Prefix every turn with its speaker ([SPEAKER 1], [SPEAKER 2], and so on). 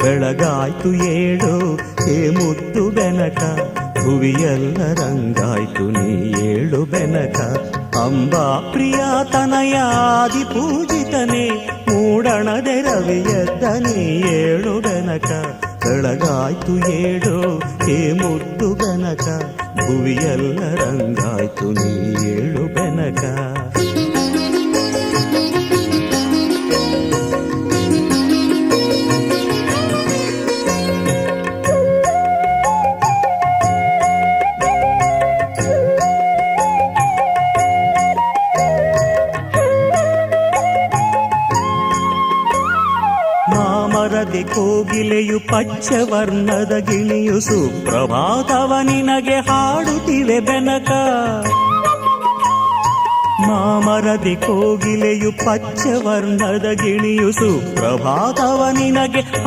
[SPEAKER 1] ಬೆಳಗಾಯ್ತು ಏಳು ಏ ಮುದ್ದು ಬೆನಕ ಭುವಿಯಲ್ಲ ರಂಗಾಯ್ತು ನೀ ಏಳು ಬೆನಕ ಅಂಬಾ ಪ್ರಿಯ ತನಯಾದಿ ಪೂಜಿತನೇ ಮೂಡಣದೆ ರವಿಯದ್ದ ನೀ ಏಳು ಬೆನಕ ಬೆಳಗಾಯ್ತು ಏಳು ಏ ಮುದ್ದು ಬೆನಕ ಭುವಿಯಲ್ಲ ರಂಗಾಯ್ತು ನೀ ಏಳು ಬೆನಕ ಮಾಮರದೆ ಕೋಗಿಲೆಯು ಪಚ್ಚವರ್ಣದ ಗಿಣಿಯು ಸುಪ್ರಭಾತವ ನಿನಗೆ ಹಾಡುತ್ತಿವೆ ಬೆನಕ. ಮಾಮರದಿ ಕೋಗಿಲೆಯು ಪಚ್ಚವರ್ಣದ ಗಿಣಿಯು ಸುಪ್ರಭಾತವ ನಿನಗೆ